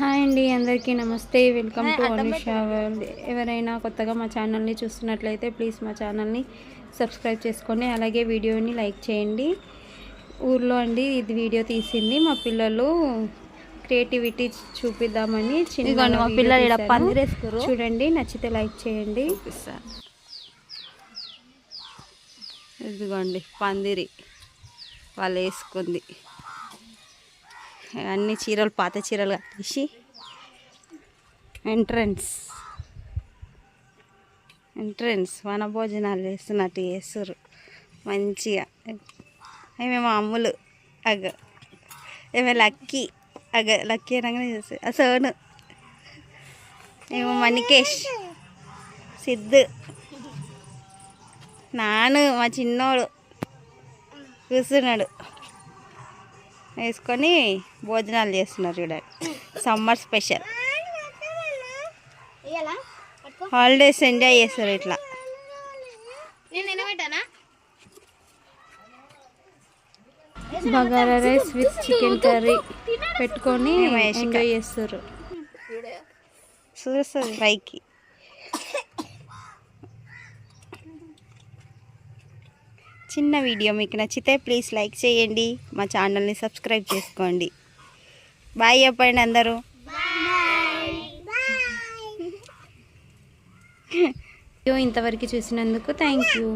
Hi అండి అందరికీ నమస్తే. వెల్కమ్ టు అనిషా వరల్డ్ ఎవరైనా కొత్తగా మా ఛానల్ని చూస్తున్నట్లయితే ప్లీజ్ మా ఛానల్ని సబ్స్క్రైబ్ చేసుకోండి అలాగే వీడియోని లైక్ చేయండి. ఊర్లో అండి ఇది వీడియో తీసింది. మా పిల్లలు క్రియేటివిటీ చూపిద్దామని చిన్న మా పిల్లలు. పందిరేసుకుర్రు. చూడండి నచ్చితే లైక్ చేయండి. ఇదిగోండి పందిరి. వాళ్ళు వేసుకుంది. అన్ని చీరలు పాత చీరలు కట్టేసి ఎంట్రన్స్ ఎంట్రన్స్ వన భోజనాలు చేస్తున్నట్టు చేస్తారు మంచిగా. ఏమే మామూలు అమ్ములు. అగ. ఏమే లక్కీ. అగ లక్కీ అనగానే చేస్తారు ఆ సోను. ఏమో మణికేష్. సిద్ధు. నాను మా చిన్నోడు. కూర్చున్నాడు. వేసుకొని భోజనాలు చేస్తున్నారు చూడండి. Summer special. హాలిడేస్ ఎంజాయ్ చేస్తారు ఇట్లా. Bagara rice with chicken curry పెట్టుకొని. ఎంజాయ్ చేస్తారు. చూస్తుంది పైకి. చిన్న వీడియో మీకు నచ్చితే ప్లీజ్ లైక్ చేయండి. మా ఛానల్ని సబ్స్క్రైబ్ చేసుకోండి. బాయ్ చెప్పండి అందరూ. వీడియో ఇంతవరకు చూసినందుకు థ్యాంక్ యూ